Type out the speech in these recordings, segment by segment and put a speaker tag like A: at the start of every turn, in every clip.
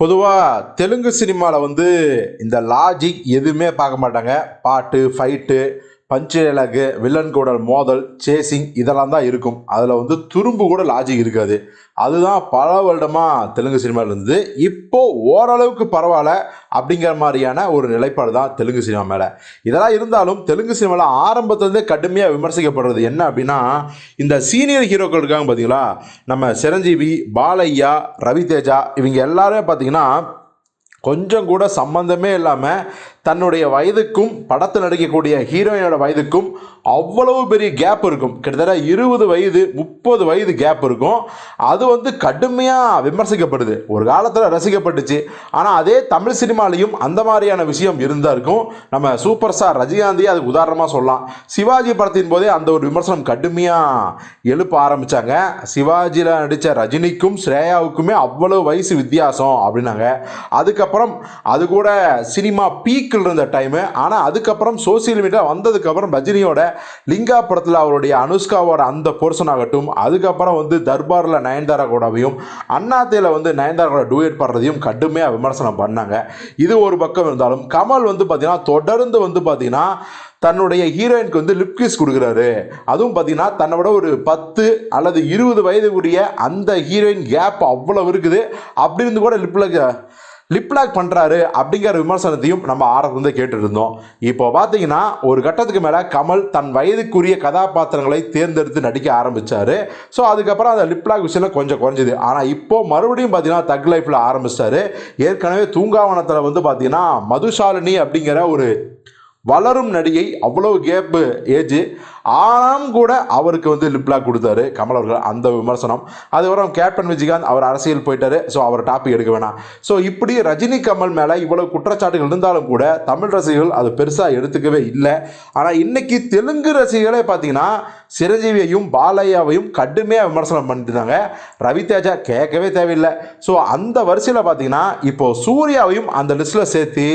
A: பொதுவாக தெலுங்கு சினிமாவில் வந்து இந்த லாஜிக் எதுவுமே பார்க்க மாட்டாங்க. பாட்டு ஃபைட்டு பஞ்சு இலகு வில்லன் கூட மோதல் சேசிங் இதெல்லாம் தான் இருக்கும். அதில் வந்து துரும்பு கூட லாஜிக் இருக்காது. அதுதான் பல வருடமாக தெலுங்கு சினிமாவில் இருந்தது. இப்போது ஓரளவுக்கு பரவாயில்ல அப்படிங்கிற மாதிரியான ஒரு நிலைப்பாடு தான் தெலுங்கு சினிமா மேலே. இதெல்லாம் இருந்தாலும் தெலுங்கு சினிமாவில் ஆரம்பத்துலேருந்தே கடுமையாக விமர்சிக்கப்படுறது என்ன அப்படின்னா இந்த சீனியர் ஹீரோக்கள் இருக்காங்க பார்த்தீங்களா நம்ம சிரஞ்சீவி பாலையா ரவிதேஜா இவங்க எல்லாருமே பார்த்தீங்கன்னா கொஞ்சம் கூட சம்பந்தமே இல்லாமல் தன்னுடைய வயதுக்கும் படத்தில் நடிக்கக்கூடிய ஹீரோயினோட வயதுக்கும் அவ்வளவு பெரிய கேப் இருக்கும். கிட்டத்தட்ட இருபது வயது முப்பது வயது கேப் இருக்கும். அது வந்து கடுமையாக விமர்சிக்கப்படுது. ஒரு காலத்தில் ரசிக்கப்பட்டுச்சு. ஆனால் அதே தமிழ் சினிமாலையும் அந்த மாதிரியான விஷயம் இருந்தா இருக்கும். நம்ம சூப்பர் ஸ்டார் ரஜினிகாந்தையே அதுக்கு உதாரணமாக சொல்லலாம். சிவாஜி படத்தின் போதே அந்த ஒரு விமர்சனம் கடுமையாக எழுப்ப ஆரம்பித்தாங்க சிவாஜியில் நடித்த ரஜினிக்கும் ஸ்ரேயாவுக்குமே அவ்வளவு வயசு வித்தியாசம் அப்படின்னாங்க. அதுக்கப்புறம் அது கூட சினிமா பீக்கில் இருந்த டைமு ஆனால் அதுக்கப்புறம் சோசியல் மீடியா வந்ததுக்கப்புறம் ரஜினியோட லிங்கா படத்தில் அவருடைய அனுஷ்காவோட அந்த போர்ஷன் ஆகட்டும் அதுக்கப்புறம் வந்து தர்பாரில் நயன்தாரா கூடவையும் அண்ணாத்தையில் வந்து நயன்தாரா கூட டூயட் பண்ணுறதையும் கடுமையாக விமர்சனம் பண்ணாங்க. இது ஒரு பக்கம் இருந்தாலும் கமல் வந்து பார்த்தீங்கன்னா தொடர்ந்து வந்து பார்த்தீங்கன்னா தன்னுடைய ஹீரோயினுக்கு வந்து லிப் கிஸ் கொடுக்குறாரு. அதுவும் பார்த்தீங்கன்னா தன்னோட ஒரு பத்து அல்லது இருபது வயதுக்குரிய அந்த ஹீரோயின் கேப் அவ்வளோ இருக்குது. அப்படி இருந்து கூட லிப்பில் லிப்லாக் பண்ணுறாரு அப்படிங்கிற விமர்சனத்தையும் நம்ம ஆரம்பத்தில் கேட்டுருந்தோம் இப்போ பார்த்தீங்கன்னா ஒரு கட்டத்துக்கு மேலே கமல் தன் வயதுக்குரிய கதாபாத்திரங்களை தேர்ந்தெடுத்து நடிக்க ஆரம்பித்தார் ஸோ அதுக்கப்புறம் அந்த லிப்லாக் விஷயம் கொஞ்சம் குறைஞ்சிது. ஆனால் இப்போ மறுபடியும் பார்த்தீங்கன்னா தக் லைஃப்பில் ஆரம்பிச்சிட்டாரு ஏற்கனவே தூங்காவனத்தில் வந்து பார்த்தீங்கன்னா மதுசாலினி அப்படிங்கிற ஒரு வளரும் நடிகை அவ்வளோ கேப்பு ஏஜ் ஆனாலும் கூட அவருக்கு வந்து லிப்லாக் கொடுத்தாரு. கமல் அவர்கள் அந்த விமர்சனம். அதுக்கப்புறம் கேப்டன் விஜயகாந்த் அவர் அரசியல் போயிட்டாரு. ஸோ அவர் டாபிக் எடுக்க வேணாம். ஸோ இப்படி ரஜினி கமல் மேலே இவ்வளவு குற்றச்சாட்டுகள் இருந்தாலும் கூட தமிழ் ரசிகர்கள் அது பெருசாக எடுத்துக்கவே இல்லை. ஆனால் இன்னைக்கு தெலுங்கு ரசிகர்களே பார்த்தீங்கன்னா சிரஞ்சீவியையும் பாலையாவையும் கடுமையாக விமர்சனம் பண்ணிட்டு இருந்தாங்க ரவிதேஜா கேட்கவே தேவையில்லை. ஸோ அந்த வரிசையில் பார்த்தீங்கன்னா இப்போ சூர்யாவையும் அந்த லிஸ்ட்டில் சேர்த்து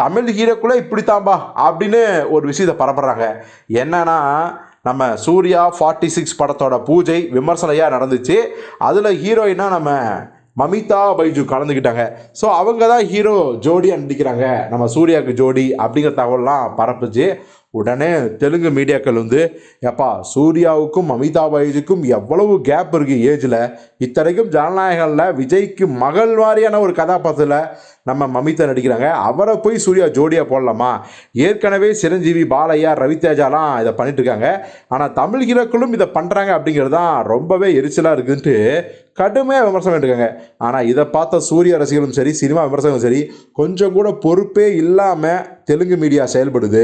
A: தமிழ் ஹீரோக்குள்ளே இப்படித்தான்பா அப்படின்னு ஒரு விஷயத்தை பரப்புகிறாங்க என்னன்னா நம்ம சூர்யா ஃபார்ட்டி சிக்ஸ் படத்தோட பூஜை விமர்சனையாக நடந்துச்சு. அதில் ஹீரோயினாக நம்ம மமிதா பைஜு கலந்துக்கிட்டாங்க ஸோ அவங்க தான் ஹீரோ ஜோடியாக நடிக்கிறாங்க. நம்ம சூர்யாவுக்கு ஜோடி அப்படிங்கிற தகவல்லாம் பரப்புச்சு. உடனே தெலுங்கு மீடியாக்கள் வந்து எப்பா சூர்யாவுக்கும் அமிதா பைஜுக்கும் எவ்வளவு கேப் இருக்குது ஏஜில் இத்தனைக்கும் ஜனநாயகனில் விஜய்க்கு மகள் வாரியான ஒரு கதாபாத்திரத்தில் நம்ம மமிதா நடிக்கிறாங்க. அவரை போய் சூர்யா ஜோடியாக போடலாமா? ஏற்கனவே சிரஞ்சீவி பாலையா ரவிதேஜாலாம் இதை பண்ணிட்டு இருக்காங்க. ஆனால் தமிழ் ஹீரோக்களும் இதை பண்ணுறாங்க அப்படிங்கிறது தான் ரொம்பவே எரிச்சலாக இருக்குன்ட்டு கடுமையாக விமர்சனம் பண்ணிருக்காங்க ஆனால் இதை பார்த்த சூரிய ரசிகர்களும் சரி சினிமா விமர்சகரும் சரி கொஞ்சம் கூட பொறுப்பே இல்லாமல் தெலுங்கு மீடியா செயல்படுது.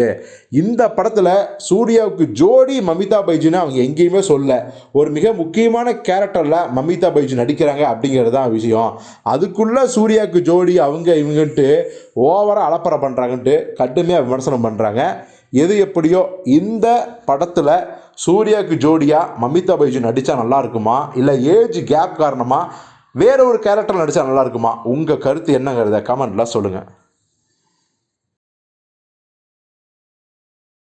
A: இந்த படத்தில் சூர்யாவுக்கு ஜோடி மமிதா பைஜுன்னு அவங்க எங்கேயுமே சொல்ல ஒரு மிக முக்கியமான கேரக்டரில் மமிதா பைஜு நடிக்கிறாங்க அப்படிங்கிறது தான் விஷயம். அதுக்குள்ளே சூர்யாவுக்கு ஜோடி அவங்க இவங்கன்ட்டு ஓவராக அலப்பறை பண்ணுறாங்கன்ட்டு கடுமையாக விமர்சனம் பண்ணுறாங்க எது எப்படியோ இந்த படத்தில் சூர்யாவுக்கு ஜோடியாக மமிதா பைஜு நடித்தா நல்லா இருக்குமா? இல்லை ஏஜ் கேப் காரணமாக வேற ஒரு கேரக்டர் நடித்தா நல்லா இருக்குமா? உங்கள் கருத்து என்னங்கிறத கமெண்ட்டில் சொல்லுங்கள்